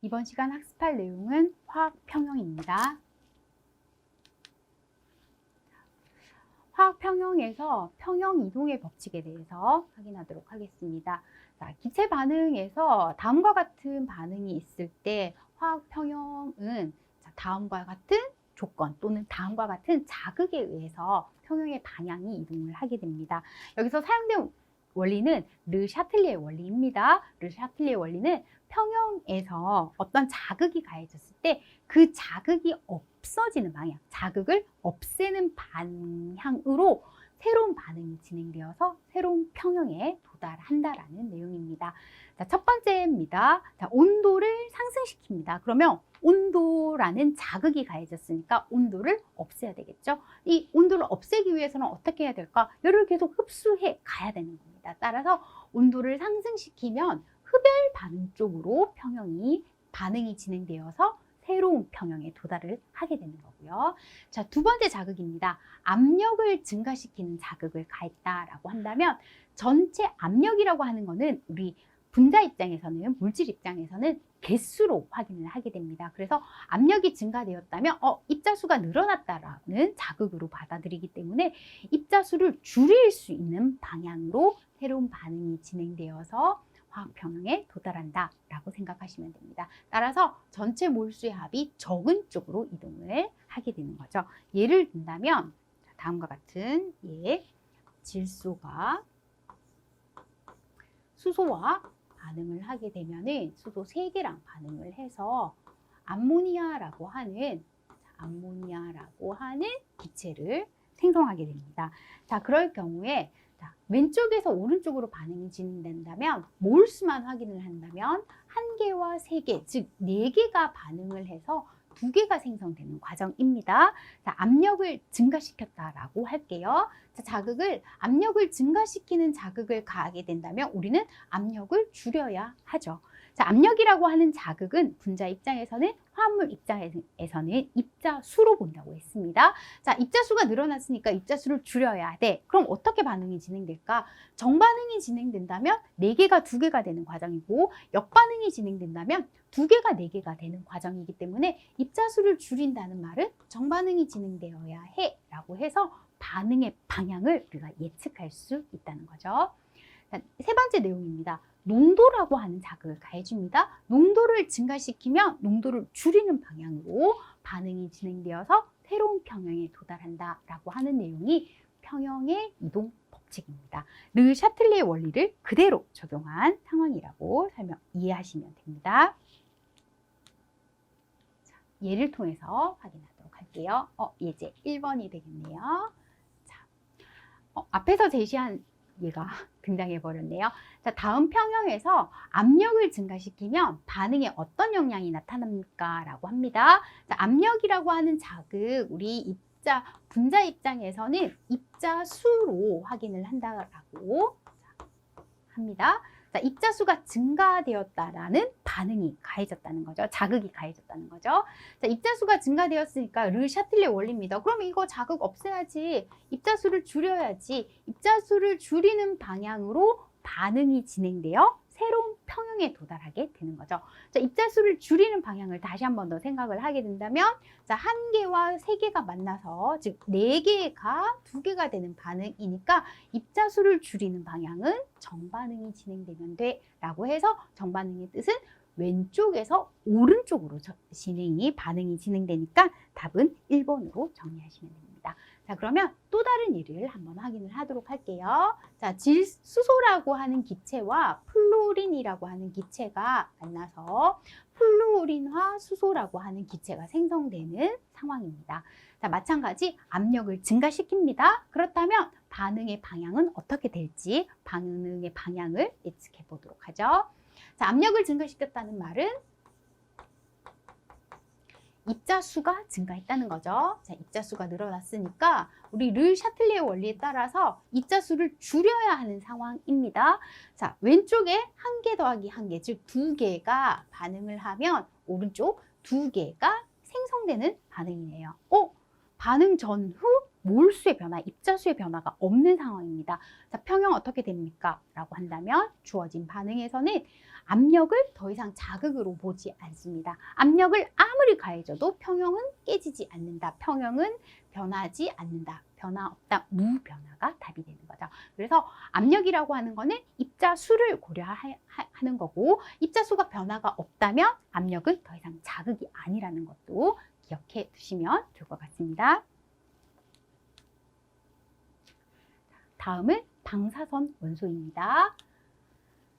이번 시간 학습할 내용은 화학 평형입니다. 화학 평형에서 평형 이동의 법칙에 대해서 확인하도록 하겠습니다. 자, 기체 반응에서 다음과 같은 반응이 있을 때 화학 평형은 자, 다음과 같은 조건 또는 다음과 같은 자극에 의해서 평형의 방향이 이동을 하게 됩니다. 여기서 사용된 원리는 르 샤틀리의 원리입니다. 르 샤틀리의 원리는 평형에서 어떤 자극이 가해졌을 때 그 자극이 없어지는 방향, 자극을 없애는 방향으로 새로운 반응이 진행되어서 새로운 평형에 도달한다라는 내용입니다. 자, 첫 번째입니다. 자, 온도를 상승시킵니다. 그러면 온도라는 자극이 가해졌으니까 온도를 없애야 되겠죠. 이 온도를 없애기 위해서는 어떻게 해야 될까? 열을 계속 흡수해 가야 되는 겁니다. 따라서 온도를 상승시키면 흡열 반응 쪽으로 평형이 반응이 진행되어서 새로운 평형에 도달을 하게 되는 거고요. 자, 두 번째 자극입니다. 압력을 증가시키는 자극을 가했다라고 한다면 전체 압력이라고 하는 거는 우리 분자 입장에서는 물질 입장에서는 개수로 확인을 하게 됩니다. 그래서 압력이 증가되었다면 어, 입자수가 늘어났다라는 자극으로 받아들이기 때문에 입자수를 줄일 수 있는 방향으로 새로운 반응이 진행되어서 화학 평형에 도달한다 라고 생각하시면 됩니다. 따라서 전체 몰수의 합이 적은 쪽으로 이동을 하게 되는 거죠. 예를 든다면 다음과 같은 예, 질소가 수소와 반응을 하게 되면은 수소 3개랑 반응을 해서 암모니아라고 하는 암모니아라고 하는 기체를 생성하게 됩니다. 자, 그럴 경우에 자, 왼쪽에서 오른쪽으로 반응이 진행된다면 몰수만 확인을 한다면 한 개와 세 개, 즉 네 개가 반응을 해서 두 개가 생성되는 과정입니다. 자, 압력을 증가시켰다라고 할게요. 자, 자극을 압력을 증가시키는 자극을 가하게 된다면 우리는 압력을 줄여야 하죠. 자, 압력이라고 하는 자극은 분자 입장에서는 화합물 입장에서는 입자 수로 본다고 했습니다. 자, 입자 수가 늘어났으니까 입자 수를 줄여야 돼. 그럼 어떻게 반응이 진행될까? 정반응이 진행된다면 네개가두개가 되는 과정이고 역반응이 진행된다면 두개가네개가 되는 과정이기 때문에 입자 수를 줄인다는 말은 정반응이 진행되어야 해 라고 해서 반응의 방향을 우리가 예측할 수 있다는 거죠. 자, 세 번째 내용입니다. 농도라고 하는 자극을 가해줍니다. 농도를 증가시키면 농도를 줄이는 방향으로 반응이 진행되어서 새로운 평형에 도달한다라고 하는 내용이 평형의 이동 법칙입니다. 르 샤틀리의 원리를 그대로 적용한 상황이라고 설명 이해하시면 됩니다. 자, 예를 통해서 확인하도록 할게요. 어, 예제 1번이 되겠네요. 자, 어, 앞에서 제시한 얘가 등장해 버렸네요. 자, 다음 평형에서 압력을 증가시키면 반응에 어떤 영향이 나타납니까? 라고 합니다. 자, 압력이라고 하는 자극, 우리 입자, 분자 입장에서는 입자 수로 확인을 한다라고 합니다. 자, 입자 수가 증가되었다라는 반응이 가해졌다는 거죠. 자극이 가해졌다는 거죠. 자, 입자 수가 증가되었으니까 르 샤틀리 원리입니다. 그럼 이거 자극 없애야지. 입자 수를 줄여야지. 입자 수를 줄이는 방향으로 반응이 진행되어 새로운 평형에 도달하게 되는 거죠. 자, 입자 수를 줄이는 방향을 다시 한 번 더 생각을 하게 된다면 자, 한 개와 세 개가 만나서 즉 네 개가 두 개가 되는 반응이니까 입자 수를 줄이는 방향은 정반응이 진행되면 돼라고 해서 정반응의 뜻은 왼쪽에서 오른쪽으로 저- 진행이 반응이 진행되니까 답은 1번으로 정리하시면 됩니다. 자, 그러면 또 다른 예를 한번 확인을 하도록 할게요. 자, 질수소라고 하는 기체와 플루린이라고 하는 기체가 만나서 플루린화 수소라고 하는 기체가 생성되는 상황입니다. 자, 마찬가지 압력을 증가시킵니다. 그렇다면 반응의 방향은 어떻게 될지 반응의 방향을 예측해 보도록 하죠. 자, 압력을 증가시켰다는 말은 입자 수가 증가했다는 거죠. 자, 입자 수가 늘어났으니까 우리 르 샤틀리의 원리에 따라서 입자 수를 줄여야 하는 상황입니다. 자, 왼쪽에 한 개 더하기 한 개, 즉 두 개가 반응을 하면 오른쪽 두 개가 생성되는 반응이에요. 어? 반응 전후 몰수의 변화, 입자수의 변화가 없는 상황입니다. 자, 평형 어떻게 됩니까? 라고 한다면 주어진 반응에서는 압력을 더 이상 자극으로 보지 않습니다. 압력을 아무리 가해줘도 평형은 깨지지 않는다. 평형은 변하지 않는다. 변화 없다. 무변화가 답이 되는 거죠. 그래서 압력이라고 하는 거는 입자수를 고려하는 거고 입자수가 변화가 없다면 압력은 더 이상 자극이 아니라는 것도 기억해 두시면 좋을 것 같습니다. 다음은 방사선 원소입니다.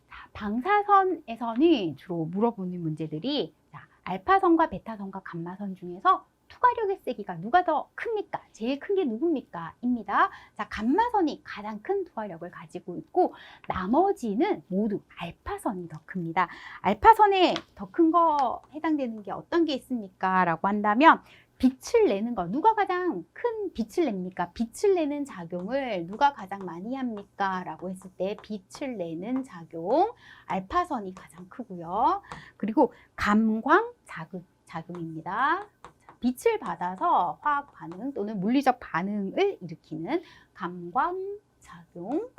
자, 방사선에서는 주로 물어보는 문제들이 자, 알파선과 베타선과 감마선 중에서 투과력의 세기가 누가 더 큽니까? 제일 큰 게 누굽니까? 입니다. 자, 감마선이 가장 큰 투과력을 가지고 있고 나머지는 모두 알파선이 더 큽니다. 알파선에 더 큰 거 해당되는 게 어떤 게 있습니까? 라고 한다면 빛을 내는 거 누가 가장 큰 빛을 냅니까? 빛을 내는 작용을 누가 가장 많이 합니까? 라고 했을 때 빛을 내는 작용 알파선이 가장 크고요. 그리고 감광 자극 작용입니다. 자, 빛을 받아서 화학 반응 또는 물리적 반응을 일으키는 감광 작용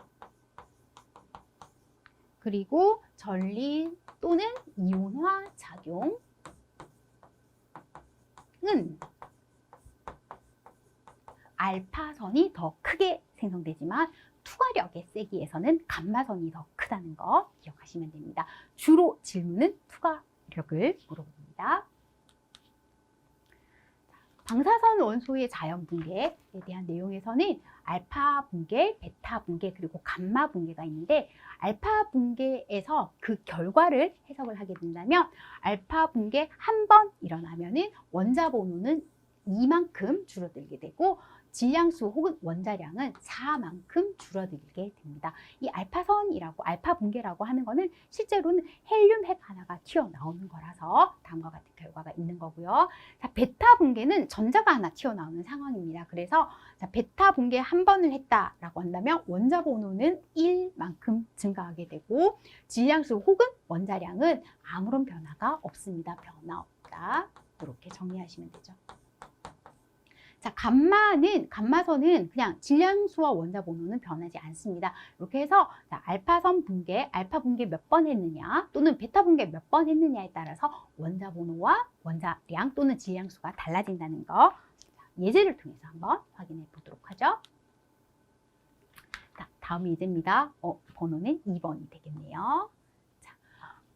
그리고 전리 또는 이온화 작용 은 알파선이 더 크게 생성되지만 투과력의 세기에서는 감마선이 더 크다는 거 기억하시면 됩니다. 주로 질문은 투과력을 물어봅니다. 방사선 원소의 자연 분계에 대한 내용에서는 알파 분계, 베타 분계, 그리고 감마 분계가 있는데 알파 분계에서 그 결과를 해석을 하게 된다면 알파 분계 한번 일어나면은 원자 번호는 2만큼 줄어들게 되고 질량수 혹은 원자량은 4만큼 줄어들게 됩니다. 이 알파선이라고 알파 분계라고 하는 거는 실제로는 헬륨 핵 하나가 튀어나오는 거라서 다음과 같은 결과가 있는 거고요. 자, 베타 분계는 전자가 하나 튀어나오는 상황입니다. 그래서 자, 베타 분계 한 번을 했다라고 한다면 원자 번호는 1만큼 증가하게 되고 질량수 혹은 원자량은 아무런 변화가 없습니다. 변화 없다. 이렇게 정리하시면 되죠. 자, 감마는, 감마선은 그냥 질량수와 원자 번호는 변하지 않습니다. 이렇게 해서 자, 알파선 분계, 알파 분계 몇 번 했느냐 또는 베타 분계 몇 번 했느냐에 따라서 원자 번호와 원자량 또는 질량수가 달라진다는 거 자, 예제를 통해서 한번 확인해 보도록 하죠. 자, 다음 예제입니다. 어, 번호는 2번이 되겠네요. 자,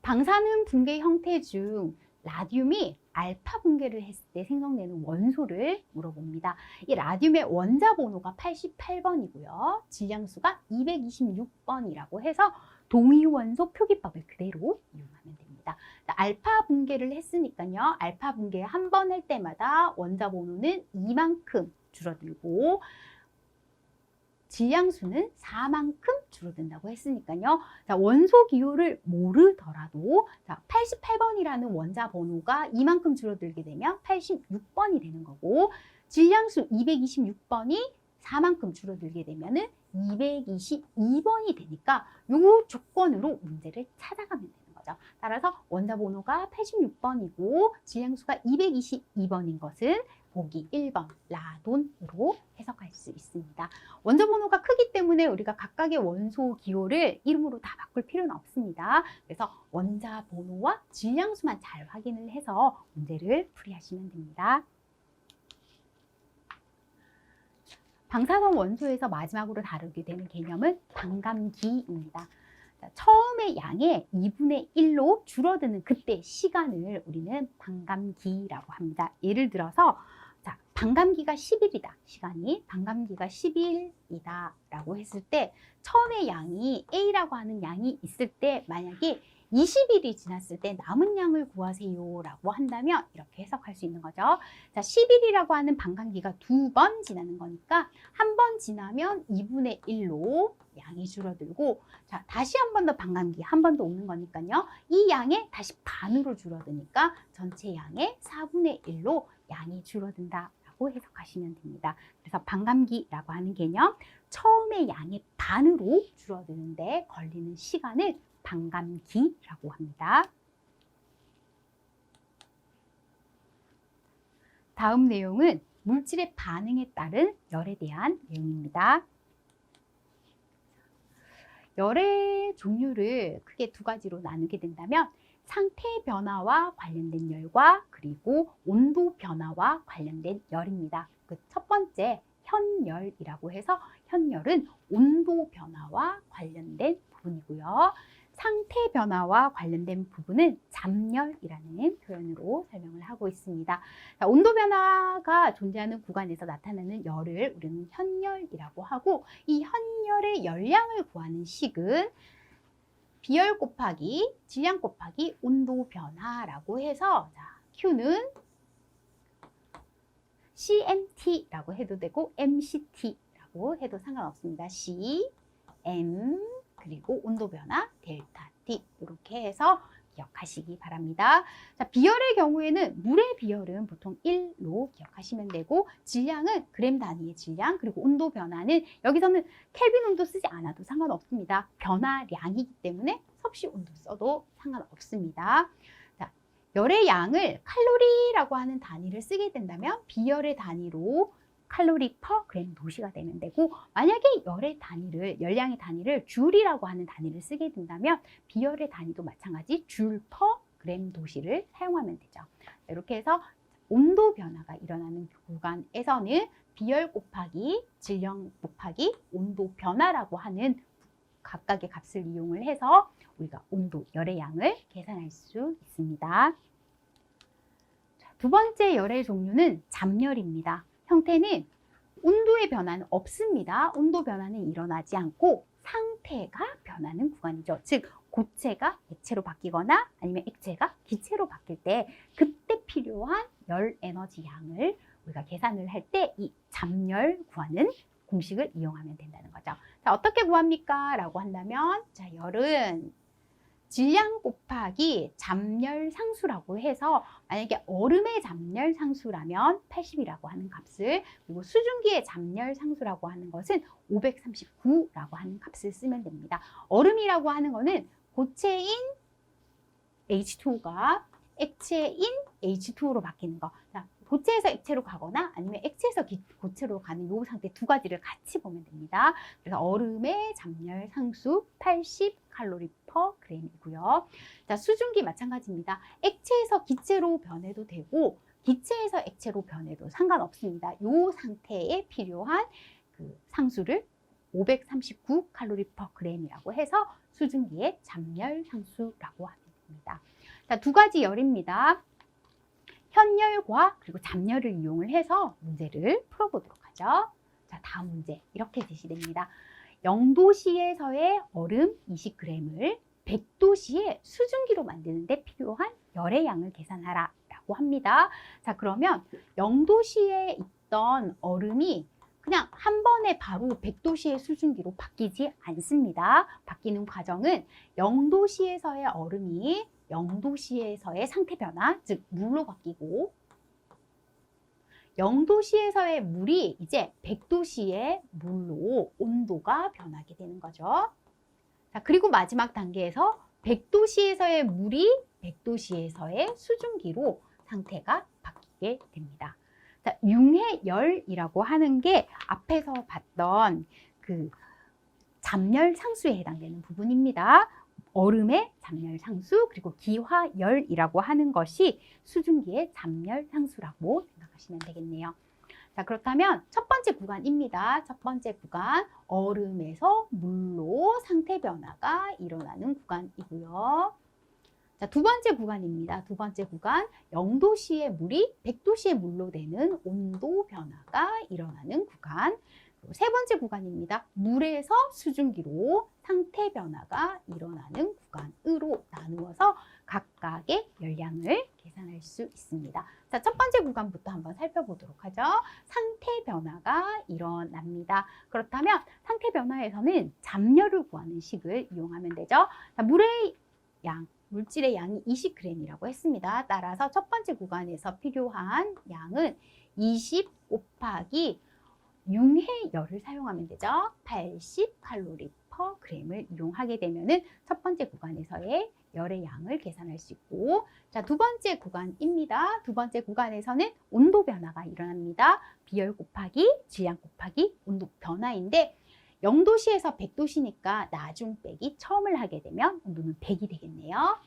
방사능 분계 형태 중 라듐이 알파 분계를 했을 때 생성되는 원소를 물어봅니다. 이 라듐의 원자 번호가 88번이고요. 질량수가 226번이라고 해서 동위원소 표기법을 그대로 이용하면 됩니다. 자, 알파 분계를 했으니까요. 알파 분계 한번 할 때마다 원자 번호는 이만큼 줄어들고 질량수는 4만큼 줄어든다고 했으니까요. 자, 원소 기호를 모르더라도 자, 88번이라는 원자 번호가 이만큼 줄어들게 되면 86번이 되는 거고 질량수 226번이 4만큼 줄어들게 되면은 222번이 되니까 요 조건으로 문제를 찾아가면 되는 거죠. 따라서 원자 번호가 86번이고 질량수가 222번인 것은 보기 1번 라돈으로 해석할 수 있습니다. 원자 번호가 크기 때문에 우리가 각각의 원소 기호를 이름으로 다 바꿀 필요는 없습니다. 그래서 원자 번호와 질량수만 잘 확인을 해서 문제를 풀이하시면 됩니다. 방사선 원소에서 마지막으로 다루게 되는 개념은 반감기입니다. 자, 처음의 양의 2분의 1로 줄어드는 그때 시간을 우리는 반감기라고 합니다. 예를 들어서 자, 반감기가 10일이다. 시간이 반감기가 10일이다 라고 했을 때 처음에 양이 A라고 하는 양이 있을 때 만약에 20일이 지났을 때 남은 양을 구하세요 라고 한다면 이렇게 해석할 수 있는 거죠. 자, 10일이라고 하는 반감기가 두 번 지나는 거니까 한 번 지나면 2분의 1로 양이 줄어들고 자, 다시 한 번 더 반감기 한 번 더 오는 거니까요. 이 양의 다시 반으로 줄어드니까 전체 양의 4분의 1로 양이 줄어든다 라고 해석하시면 됩니다. 그래서 반감기라고 하는 개념 처음에 양의 반으로 줄어드는데 걸리는 시간을 반감기라고 합니다. 다음 내용은 물질의 반응에 따른 열에 대한 내용입니다. 열의 종류를 크게 두 가지로 나누게 된다면 상태 변화와 관련된 열과 그리고 온도 변화와 관련된 열입니다. 그 첫 번째 현열이라고 해서 현열은 온도 변화와 관련된 부분이고요. 상태 변화와 관련된 부분은 잠열이라는 표현으로 설명을 하고 있습니다. 자, 온도 변화가 존재하는 구간에서 나타나는 열을 우리는 현열이라고 하고 이 현열의 열량을 구하는 식은 비열 곱하기 질량 곱하기 온도 변화라고 해서 자, Q는 CMT라고 해도 되고 MCT라고 해도 상관없습니다. C, M 그리고 온도 변화 델타 T 이렇게 해서 기억하시기 바랍니다. 자, 비열의 경우에는 물의 비열은 보통 1로 기억하시면 되고 질량은 그램 단위의 질량 그리고 온도 변화는 여기서는 켈빈 온도 쓰지 않아도 상관없습니다. 변화량이기 때문에 섭씨 온도 써도 상관없습니다. 자, 열의 양을 칼로리라고 하는 단위를 쓰게 된다면 비열의 단위로 칼로리 퍼 그램 도시가 되면 되고 만약에 열의 단위를 열량의 단위를 줄이라고 하는 단위를 쓰게 된다면 비열의 단위도 마찬가지 줄 퍼 그램 도시를 사용하면 되죠. 이렇게 해서 온도 변화가 일어나는 구간에서는 비열 곱하기 질량 곱하기 온도 변화라고 하는 각각의 값을 이용을 해서 우리가 온도 열의 양을 계산할 수 있습니다. 자, 두 번째 열의 종류는 잠열입니다. 형태는 온도의 변화는 없습니다. 온도 변화는 일어나지 않고 상태가 변하는 구간이죠. 즉 고체가 액체로 바뀌거나 아니면 액체가 기체로 바뀔 때 그때 필요한 열 에너지 양을 우리가 계산을 할 때 이 잠열 구하는 공식을 이용하면 된다는 거죠. 자, 어떻게 구합니까? 라고 한다면 자, 열은 질량 곱하기 잠열 상수라고 해서 만약에 얼음의 잠열 상수라면 80이라고 하는 값을 그리고 수증기의 잠열 상수라고 하는 것은 539라고 하는 값을 쓰면 됩니다. 얼음이라고 하는 거는 고체인 H2가 액체인 H2로 바뀌는 거. 자, 고체에서 액체로 가거나 아니면 액체에서 기- 고체로 가는 요 상태 두 가지를 같이 보면 됩니다. 그래서 얼음의 잠열 상수 80 칼로리 퍼 그램이고요. 자, 수증기 마찬가지입니다. 액체에서 기체로 변해도 되고 기체에서 액체로 변해도 상관없습니다. 요 상태에 필요한 그 상수를 539 칼로리 퍼 그램이라고 해서 수증기의 잠열 상수라고 됩니다. 자, 두 가지 열입니다. 현열과 그리고 잠열을 이용을 해서 문제를 풀어보도록 하죠. 자, 다음 문제 이렇게 제시됩니다. 0도시에서의 얼음 20g을 100도시의 수증기로 만드는데 필요한 열의 양을 계산하라 라고 합니다. 자, 그러면 0도시에 있던 얼음이 그냥 한 번에 바로 100도시의 수증기로 바뀌지 않습니다. 바뀌는 과정은 0도시에서의 얼음이 0도시에서의 상태 변화, 즉 물로 바뀌고 0도시에서의 물이 이제 100도시의 물로 온도가 변하게 되는 거죠. 자, 그리고 마지막 단계에서 100도시에서의 물이 100도시에서의 수증기로 상태가 바뀌게 됩니다. 자, 융해열이라고 하는 게 앞에서 봤던 그 잠열 상수에 해당되는 부분입니다. 얼음의 잠열 상수 그리고 기화열이라고 하는 것이 수증기의 잠열 상수라고 생각하시면 되겠네요. 자, 그렇다면 첫 번째 구간입니다. 첫 번째 구간 얼음에서 물로 상태 변화가 일어나는 구간이고요. 자, 두 번째 구간입니다. 두 번째 구간 0도시의 물이 100도시의 물로 되는 온도 변화가 일어나는 구간. 세 번째 구간입니다. 물에서 수증기로 상태 변화가 일어나는 구간으로 나누어서 각각의 열량을 계산할 수 있습니다. 자, 첫 번째 구간부터 한번 살펴보도록 하죠. 상태 변화가 일어납니다. 그렇다면 상태 변화에서는 잠열을 구하는 식을 이용하면 되죠. 자, 물의 양, 물질의 양이 20g이라고 했습니다. 따라서 첫 번째 구간에서 필요한 양은 20 곱하기 융해열을 사용하면 되죠. 80 칼로리 퍼 g을 이용하게 되면은 첫 번째 구간에서의 열의 양을 계산할 수 있고 자, 두 번째 구간입니다. 두 번째 구간에서는 온도 변화가 일어납니다. 비열 곱하기 질량 곱하기 온도 변화인데 0도시에서 100도시니까 나중 빼기 처음을 하게 되면 온도는 100이 되겠네요.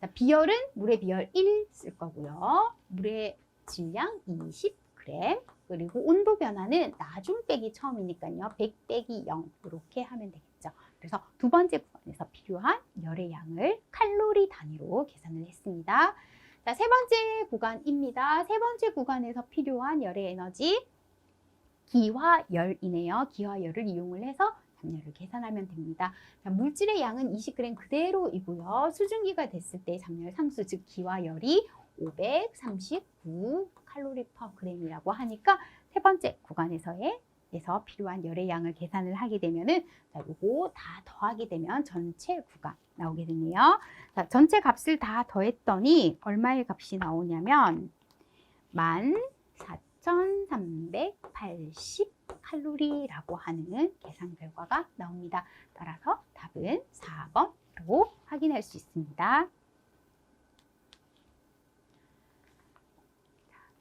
자, 비열은 물의 비열 1 쓸 거고요. 물의 질량 20g 그리고 온도 변화는 나중 빼기 처음이니까요. 100 빼기 0 이렇게 하면 되겠죠. 그래서 두 번째 구간에서 필요한 열의 양을 칼로리 단위로 계산을 했습니다. 자, 세 번째 구간입니다. 세 번째 구간에서 필요한 열의 에너지 기화열이네요. 기화열을 이용을 해서 잠열을 계산하면 됩니다. 자, 물질의 양은 20g 그대로이고요. 수증기가 됐을 때 잠열 상수 즉 기화열이 539 칼로리 퍼 g이라고 하니까 세 번째 구간에서의 에서 필요한 열의 양을 계산을 하게 되면은 자, 요거 다 더하게 되면 전체 구간 나오게 되네요. 자, 전체 값을 다 더했더니 얼마의 값이 나오냐면 14,380 칼로리라고 하는 계산 결과가 나옵니다. 따라서 답은 4번으로 확인할 수 있습니다.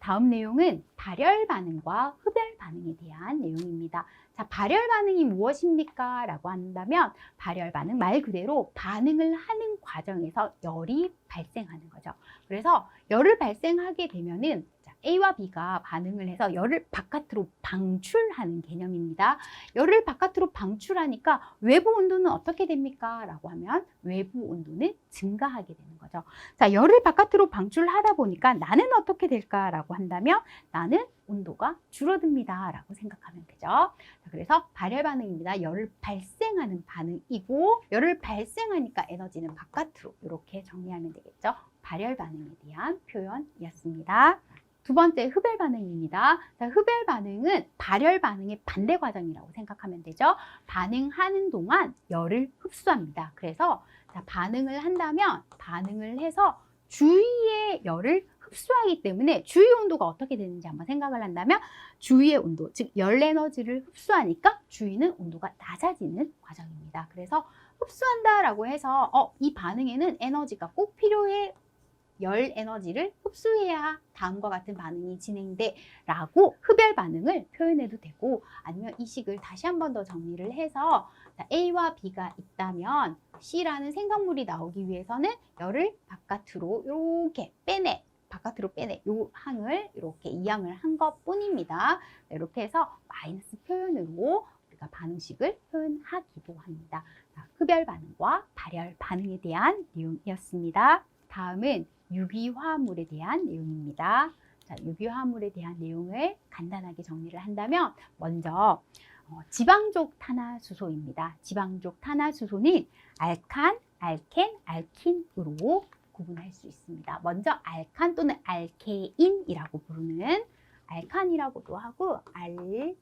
다음 내용은 발열 반응과 흡열 반응에 대한 내용입니다. 자, 발열 반응이 무엇입니까? 라고 한다면 발열 반응 말 그대로 반응을 하는 과정에서 열이 발생하는 거죠. 그래서 열을 발생하게 되면은 자, A와 B가 반응을 해서 열을 바깥으로 방출하는 개념입니다. 열을 바깥으로 방출하니까 외부 온도는 어떻게 됩니까? 라고 하면 외부 온도는 증가하게 되는 거죠. 자, 열을 바깥으로 방출하다 보니까 나는 어떻게 될까라고 한다면 나는 온도가 줄어듭니다. 라고 생각하면 되죠. 자, 그래서 발열 반응입니다. 열을 발생하는 반응이고 열을 발생하니까 에너지는 바깥으로 이렇게 정리하면 되겠죠. 발열 반응에 대한 표현이었습니다. 두 번째 흡열 반응입니다. 자, 흡열 반응은 발열 반응의 반대 과정이라고 생각하면 되죠. 반응하는 동안 열을 흡수합니다. 그래서 자, 반응을 한다면 반응을 해서 주위의 열을 흡수하기 때문에 주위 온도가 어떻게 되는지 한번 생각을 한다면 주위의 온도, 즉 열 에너지를 흡수하니까 주위는 온도가 낮아지는 과정입니다. 그래서 흡수한다라고 해서 어, 이 반응에는 에너지가 꼭 필요해 열 에너지를 흡수해야 다음과 같은 반응이 진행돼 라고 흡열 반응을 표현해도 되고 아니면 이 식을 다시 한 번 더 정리를 해서 A와 B가 있다면 C라는 생성물이 나오기 위해서는 열을 바깥으로 이렇게 빼내 바깥으로 빼내 요 항을 이렇게 이항을 한 것 뿐입니다. 이렇게 해서 마이너스 표현으로 우리가 반응식을 표현하기도 합니다. 자, 흡열 반응과 발열 반응에 대한 내용이었습니다. 다음은 유기화합물에 대한 내용입니다. 자, 유기화합물에 대한 내용을 간단하게 정리를 한다면 먼저 어, 지방족 탄화수소입니다. 지방족 탄화수소는 알칸, 알켄, 알킨으로 구분할 수 있습니다. 먼저 알칸 또는 알케인이라고 부르는 알칸이라고도 하고 알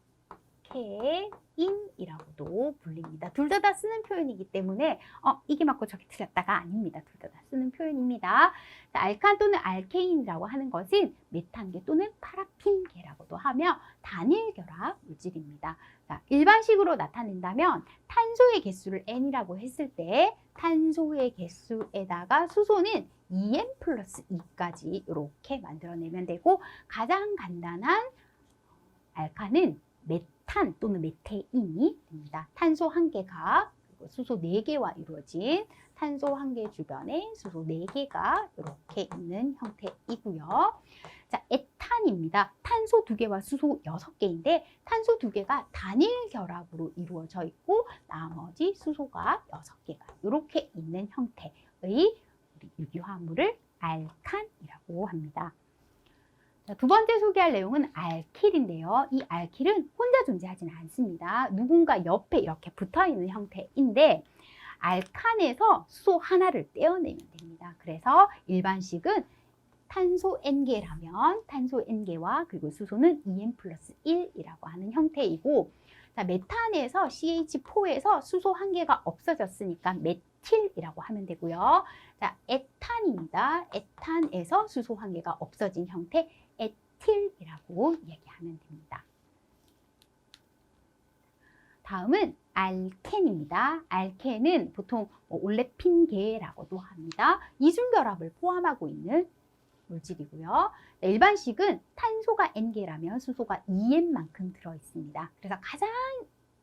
케인이라고도 불립니다. 둘 다 다 쓰는 표현이기 때문에 어, 이게 맞고 저게 틀렸다가 아닙니다. 둘 다 다 쓰는 표현입니다. 자, 알칸 또는 알케인이라고 하는 것은 메탄계 또는 파라핀계라고도 하며 단일 결합 물질입니다. 자, 일반식으로 나타낸다면 탄소의 개수를 n이라고 했을 때 탄소의 개수에다가 수소는 2n 플러스 2까지 이렇게 만들어내면 되고 가장 간단한 알칸은 메탄 또는 메테인이 됩니다. 탄소 한 개가 수소 4개와 이루어진 탄소 한 개 주변에 수소 4개가 이렇게 있는 형태이고요. 자, 에탄입니다. 탄소 2개와 수소 6개인데 탄소 2개가 단일 결합으로 이루어져 있고 나머지 수소가 6개가 이렇게 있는 형태의 우리 유기화합물을 알칸이라고 합니다. 자, 두 번째 소개할 내용은 알킬인데요. 이 알킬은 혼자 존재하지는 않습니다. 누군가 옆에 이렇게 붙어 있는 형태인데 알칸에서 수소 하나를 떼어내면 됩니다. 그래서 일반식은 탄소 N개라면 탄소 N개와 그리고 수소는 2N 플러스 1이라고 하는 형태이고 자, 메탄에서 CH4에서 수소 한 개가 없어졌으니까 메틸이라고 하면 되고요. 자, 에탄입니다. 에탄에서 수소 한 개가 없어진 형태 에틸이라고 얘기하면 됩니다. 다음은 알켄입니다. 알켄은 보통 뭐 올레핀계라고도 합니다. 이중결합을 포함하고 있는 물질이고요. 네, 일반식은 탄소가 N개라면 수소가 2N만큼 들어있습니다. 그래서 가장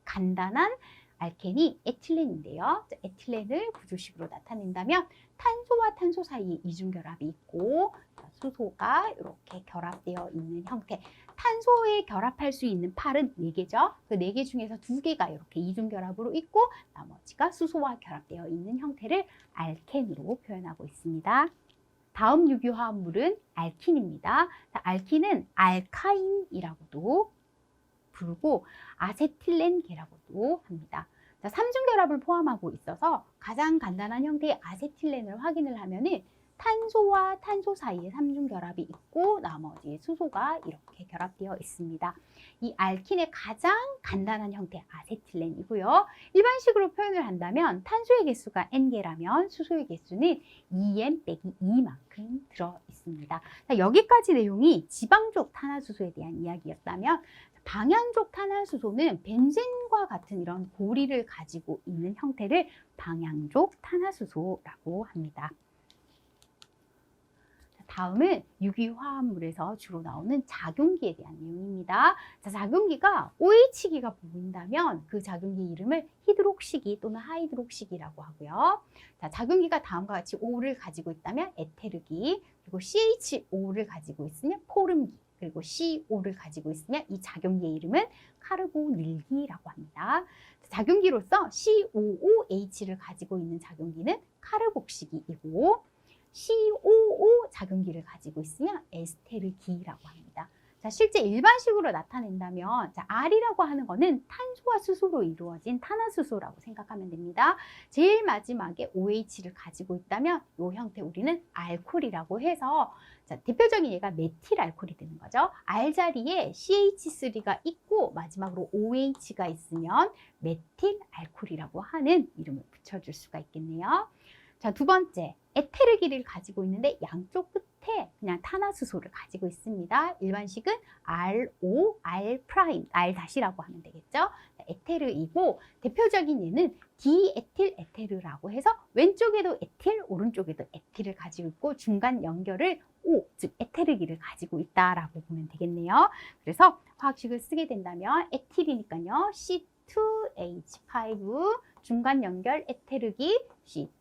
간단한 알켄이 에틸렌인데요. 자, 에틸렌을 구조식으로 나타낸다면 탄소와 탄소 사이에 이중 결합이 있고 자, 수소가 이렇게 결합되어 있는 형태. 탄소에 결합할 수 있는 팔은 4개죠. 그 4개 중에서 2개가 이렇게 이중 결합으로 있고 나머지가 수소와 결합되어 있는 형태를 알켄으로 표현하고 있습니다. 다음 유기화합물은 알킨입니다. 자, 알킨은 알카인이라고도 부르고 아세틸렌계라고도 합니다. 자, 삼중 결합을 포함하고 있어서 가장 간단한 형태의 아세틸렌을 확인을 하면은 탄소와 탄소 사이에 삼중 결합이 있고 나머지 수소가 이렇게 결합되어 있습니다. 이 알킨의 가장 간단한 형태 아세틸렌이고요. 일반식으로 표현을 한다면 탄소의 개수가 N개라면 수소의 개수는 2N 빼기 2만큼 들어 있습니다. 자, 여기까지 내용이 지방족 탄화수소에 대한 이야기였다면 방향족 탄화수소는 벤젠과 같은 이런 고리를 가지고 있는 형태를 방향족 탄화수소라고 합니다. 자, 다음은 유기화합물에서 주로 나오는 작용기에 대한 내용입니다. 자, 작용기가 OH기가 보인다면 그 작용기 이름을 히드록시기 또는 하이드록시기라고 하고요. 자, 작용기가 다음과 같이 O를 가지고 있다면 에테르기, 그리고 CHO를 가지고 있으면 포름기, 그리고 CO를 가지고 있으면 이 작용기의 이름은 카르보닐기라고 합니다. 작용기로서 COOH를 가지고 있는 작용기는 카르복시기이고 COO 작용기를 가지고 있으면 에스테르기라고 합니다. 자, 실제 일반식으로 나타낸다면 자, R이라고 하는 거는 탄소와 수소로 이루어진 탄화수소라고 생각하면 됩니다. 제일 마지막에 OH를 가지고 있다면 이 형태 우리는 알코올이라고 해서 자, 대표적인 예가 메틸 알코올이 되는 거죠. R 자리에 CH3가 있고 마지막으로 OH가 있으면 메틸 알코올이라고 하는 이름을 붙여줄 수가 있겠네요. 자, 두 번째, 에테르기를 가지고 있는데 양쪽 끝에 그냥 탄화수소를 가지고 있습니다. 일반식은 RO, R 프라임, R 다시라고 하면 되겠죠. 자, 에테르이고 대표적인 예는 디에틸 에테르라고 해서 왼쪽에도 에틸, 오른쪽에도 에틸을 가지고 있고 중간 연결을 O, 즉 에테르기를 가지고 있다라고 보면 되겠네요. 그래서 화학식을 쓰게 된다면 에틸이니까요. C2H5 중간 연결 에테르기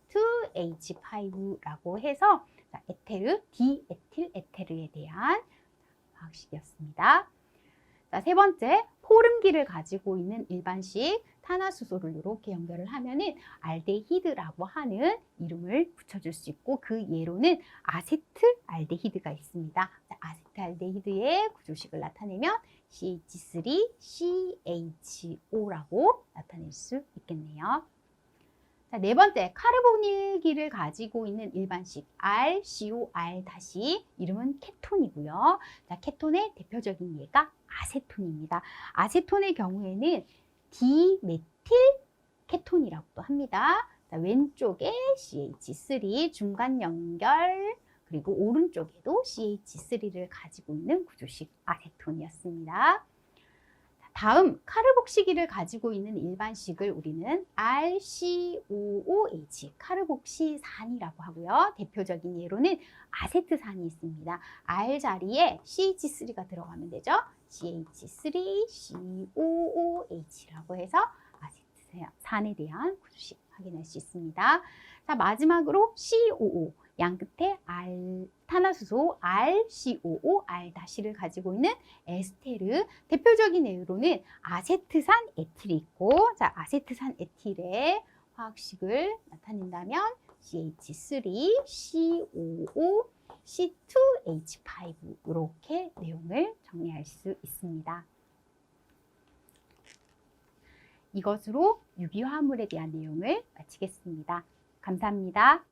C2H5라고 해서 자, 에테르, 디에틸 에테르에 대한 화학식이었습니다. 자, 세 번째, 포름기를 가지고 있는 일반식 탄화수소를 이렇게 연결을 하면은 알데히드라고 하는 이름을 붙여줄 수 있고 그 예로는 아세트 알데히드가 있습니다. 자, 아세트 알데히드의 구조식을 나타내면 CH3CHO라고 나타낼 수 있겠네요. 자, 네 번째, 카르보닐기를 가지고 있는 일반식 RCOR 다시 이름은 케톤이고요. 자, 케톤의 대표적인 예가 아세톤입니다. 아세톤의 경우에는 디메틸 케톤이라고도 합니다. 자, 왼쪽에 CH3 중간 연결 그리고 오른쪽에도 CH3를 가지고 있는 구조식 아세톤이었습니다. 다음 카르복시기를 가지고 있는 일반식을 우리는 RCOOH 카르복시산이라고 하고요. 대표적인 예로는 아세트산이 있습니다. R 자리에 CH3가 들어가면 되죠. CH3COOH라고 해서 아세트산에 대한 구조식 확인할 수 있습니다. 자, 마지막으로 COO 양 끝에 R 탄화수소 RCOO R-를 가지고 있는 에스테르 대표적인 예로는 아세트산 에틸이 있고 자 아세트산 에틸의 화학식을 나타낸다면 CH3, COO, C2H5 이렇게 내용을 정리할 수 있습니다. 이것으로 유기화합물에 대한 내용을 마치겠습니다. 감사합니다.